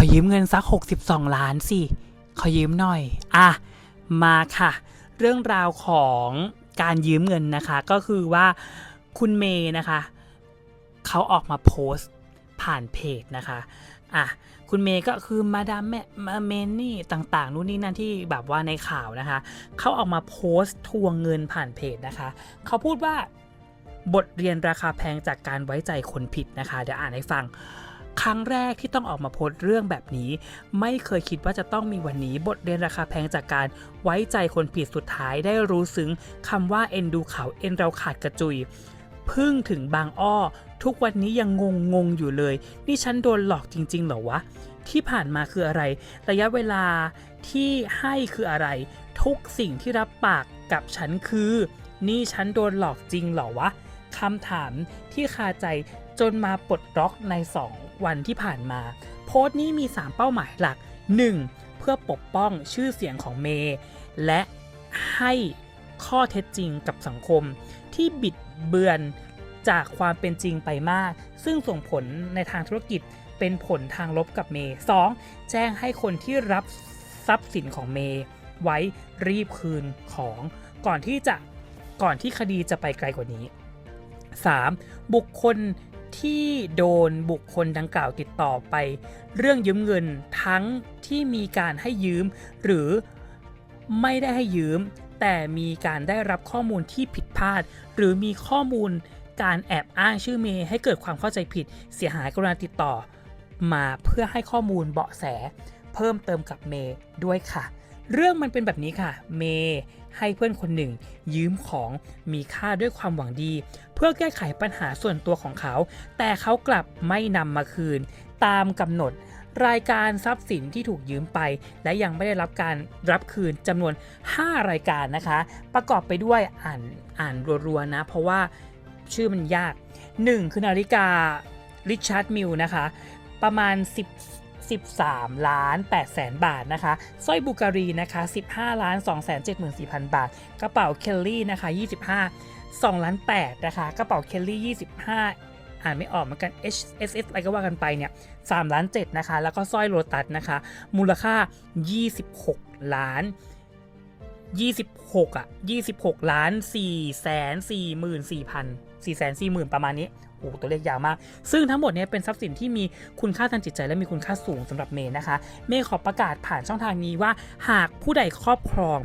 ขอยืมเงินสัก 62 ล้านสิ ขอยืมหน่อย อะ มาค่ะ เรื่องราวของการยืมเงินนะคะ ก็คือว่าคุณเมย์นะคะ เขาออกมาโพสต์ผ่านเพจนะคะ อะ คุณเมย์ก็คือมาดามแม่มาเมนนี่ต่างๆ นู่นนี่นั่นที่แบบว่าในข่าวนะคะ เขาออกมาโพสต์ทวงเงินผ่านเพจนะคะ เขาพูดว่าบทเรียนราคาแพงจากการไว้ใจคนผิดนะคะ เดี๋ยวอ่านให้ฟัง ครั้งแรกที่ต้องออกมาโพสต์เรื่องแบบนี้ ไม่เคยคิดว่าจะต้องมีวันนี้บทเรียนราคาแพงจากการไว้ใจคนผิดสุดท้ายได้รู้ซึ้งคำว่าเอ็นดูเขาเอ็นเราขาดกระจุยพึ่งถึงบางอ้อ ทุกวันนี้ยังงงงงอยู่เลย นี่ฉันโดนหลอกจริง ๆ เหรอวะ ที่ผ่านมาคืออะไร ระยะเวลาที่ให้คืออะไร ทุกสิ่งที่รับปากกับฉันคือ นี่ฉันโดนหลอกจริงเหรอวะคำถามที่คาใจจนมาปลดล็อกใน วันที่ผ่านมา โพสต์นี้มี 3 เป้าหมายหลัก 1. เพื่อปกป้องชื่อเสียงของเมย์และให้ข้อเท็จจริงกับสังคมที่บิดเบือนจากความเป็นจริงไปมาก ซึ่งส่งผลในทางธุรกิจเป็นผลทางลบกับเมย์ 2. แจ้งให้คนที่รับทรัพย์สินของเมย์ไว้รีบคืนของก่อนที่จะก่อนที่คดีจะไปไกลกว่านี้ 3. บุคคล ที่โดนบุคคลดังกล่าวติดต่อไป เรื่องยืมเงินทั้งที่มีการให้ยืม หรือไม่ได้ให้ยืม แต่มีการได้รับข้อมูลที่ผิดพลาด หรือมีข้อมูลการแอบอ้างชื่อเมย์ให้เกิดความเข้าใจผิด เสียหายกรุณาติดต่อ มาเพื่อให้ข้อมูลเบาะแส เพิ่มเติมกับเมย์ด้วยค่ะ เรื่องมันเป็นแบบนี้ค่ะ เมย์ให้เพื่อนคนหนึ่ง ยืมของมีค่าด้วยความหวังดี เพื่อแก้ไขปัญหาส่วนตัวของเขา แต่เขากลับไม่นำมาคืน ตามกำหนด รายการทรัพย์สินที่ถูกยืมไป และยังไม่ได้รับการรับคืนจำนวน 5 รายการนะคะ ประกอบไปด้วยอ่านอ่านรัวๆนะ เพราะว่าชื่อมันยาก 1 คือนาฬิการิชาร์ดมิลนะคะ ประมาณ10 13 ล้าน8แสนบาทนะคะสร้อยบูการีนะคะ 15 ล้าน 2 7 4 0 0 0 บาท กระเป๋าเคลลี่นะคะ 25 2ล้าน8นะคะ กระเป๋าเคลลี่ 25 อ่านไม่ออกเหมือนกัน H S S อะไรก็ว่ากันไปเนี่ย3ล้าน7นะคะ แล้วก็สร้อยโลตัสนะคะ มูลค่า 26 ล้าน 26 อะ 26 ล้าน4แสน4หมื่น4พัน4แสน4หมื่นประมาณนี้ โอ้โหตัวเลขยาวมาก ซึ่งทั้งหมดนี้เป็นทรัพย์สินที่มีคุณค่าทางจิตใจและมีคุณค่าสูงสำหรับเมย์นะคะ เมย์ขอประกาศผ่านช่องทางนี้ว่า หากผู้ใดครอบครอง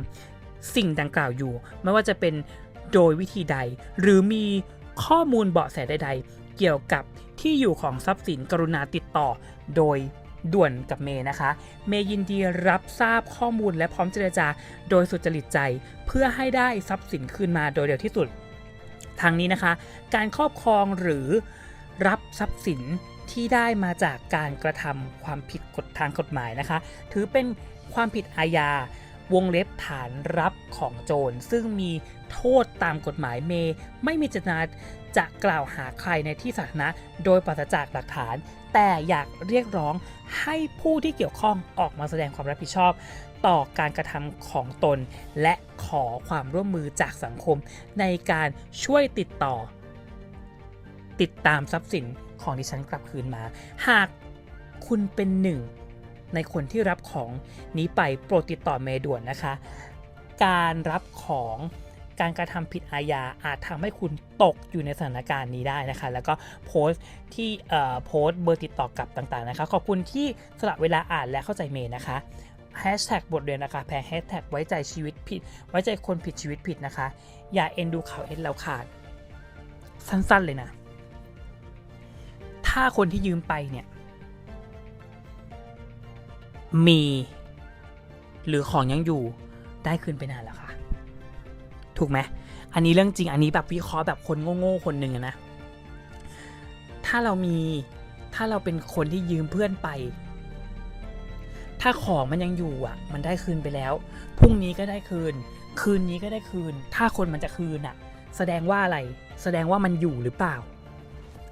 สิ่งดังกล่าวอยู่ ไม่ว่าจะเป็นโดยวิธีใด หรือมีข้อมูลเบาะแสใด ๆ เกี่ยวกับที่อยู่ของทรัพย์สินกรุณาติดต่อโดยด่วนกับเมย์นะคะ เมย์ยินดีรับทราบข้อมูลและพร้อมเจรจา โดยสุจริตใจ เพื่อให้ได้ทรัพย์สินคืนมาโดยเร็วที่สุด ทางนี้นะคะ การครอบครองหรือรับทรัพย์สินที่ได้มาจากการกระทำความผิดกฎทางกฎหมายนะคะ ถือเป็นความผิดอาญาวงเล็บฐานรับของโจรซึ่งมีโทษตามกฎหมายเม ไม่มีเจตนา จะกล่าวหาใครในที่สาธารณะโดยปราศจากหลักฐาน แต่อยากเรียกร้องให้ผู้ที่เกี่ยวข้องออกมาแสดงความรับผิดชอบ ต่อการกระทำของตน และขอความร่วมมือจากสังคม ในการช่วยติดต่อ ติดตามทรัพย์สินของดิฉันกลับคืนมา หากคุณเป็นหนึ่งในคนที่รับของนี้ไปโปรดติดต่อเมด่วนนะคะ การรับของ การกระทำผิดอาญาอาจทำให้คุณตกอยู่ในสถานการณ์นี้ได้นะคะ แล้วก็โพสต์ที่โพสต์เบอร์ติดต่อกลับต่างๆนะคะขอบคุณที่สละเวลาอ่านและเข้าใจเมย์นะคะแฮชแท็กบทเรียนนะคะแพงแฮชแท็กไว้ใจชีวิตผิด ไว้ใจคนผิดชีวิตผิดนะคะ อย่าเอ็นดูเขาเอ็นเราขาด สั้นๆเลยนะ ถ้าคนที่ยืมไปเนี่ย มี หรือของยังอยู่ได้คืนไปนานแล้วค่ะ ถูกไหมอันนี้เรื่องจริงอันนี้แบบวิเคราะห์แบบคนโง่ๆคนหนึ่งนะถ้าเรามีถ้าเราเป็นคนที่ยืมเพื่อนไป ถ้าของมันยังอยู่อะ มันได้คืนไปแล้วพรุ่งนี้ก็ได้คืน คืนนี้ก็ได้คืน ถ้าคนมันจะคืนอะ แสดงว่าอะไร แสดงว่ามันอยู่หรือเปล่า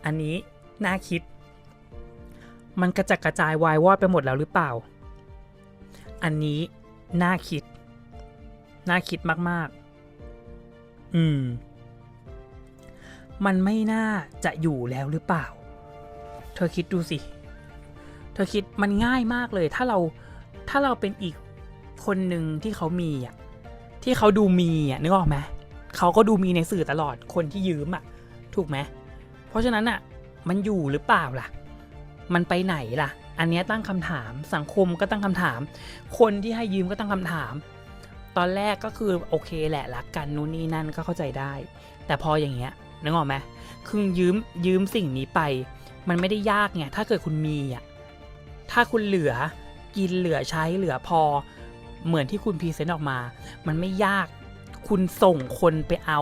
อันนี้น่าคิด มันกระจัดกระจายวายวอดไปหมดแล้วหรือเปล่า อันนี้น่าคิด น่าคิดมากๆ อืม มันไม่น่าจะอยู่แล้วหรือเปล่า เธอคิดดูสิ เธอคิดมันง่ายมากเลย ถ้าเราถ้าเราเป็นอีกคนหนึ่งที่เขามีอะ ที่เขาดูมีอะนึกออกไหมเขาก็ดูมีในสื่อตลอดคนที่ยืมอะ ถูกไหมเพราะฉะนั้นอะ มันอยู่หรือเปล่าล่ะ มันไปไหนล่ะ อันนี้ตั้งคำถาม สังคมก็ตั้งคำถาม คนที่ให้ยืมก็ตั้งคำถาม ตอนแรกก็คือโอเคแหละรักกันนู่นนี่นั่นก็เข้าใจได้ แต่พออย่างเงี้ยนึกออกไหมคือยืมยืมสิ่งนี้ไป มันไม่ได้ยากไงถ้าเกิดคุณมีอะถ้าคุณเหลือกินเหลือใช้เหลือพอ เหมือนที่คุณพรีเซนต์ออกมา มันไม่ยากคุณส่งคนไปเอา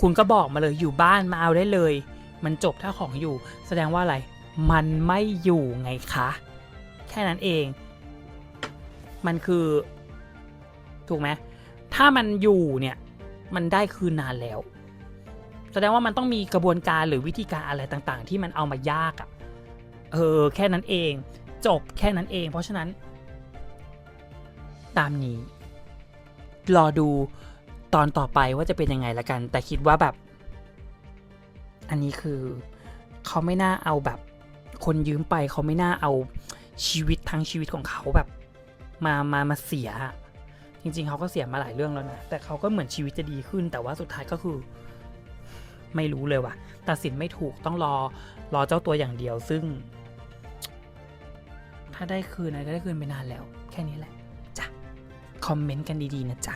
คุณก็บอกมาเลยอยู่บ้านมาเอาได้เลย มันจบถ้าของอยู่ แสดงว่าอะไร มันไม่อยู่ไงคะ แค่นั้นเอง มันคือ ถูกไหมถ้ามันอยู่เนี่ยมันได้คืนนานแล้ว แสดงว่ามันต้องมีกระบวนการหรือวิธีการอะไรต่างๆ ที่มันเอามายากอะ่ะเออแค่นั้นเอง จบแค่นั้นเอง เพราะฉะนั้น ตามนี้ รอดูตอนต่อไปว่าจะเป็นยังไงละกัน แต่คิดว่าแบบ อันนี้คือเขาไม่น่าเอาแบบ คนยืมไปเขาไม่น่าเอาชีวิตทั้งชีวิตของเขาแบบ มามามาเสียอะ จริง ๆ เขาก็เสียมาหลายเรื่องแล้วนะ แต่เขาก็เหมือนชีวิตจะดีขึ้น แต่ว่าสุดท้ายก็คือ ไม่รู้เลยว่ะ ตัดสินไม่ถูกต้องรอรอเจ้าตัวอย่างเดียว ซึ่ง ถ้าได้คืนนะก็ได้คืนไปนานแล้ว แค่นี้แหละจ้ะคอมเมนต์กันดีๆนะจ๊ะ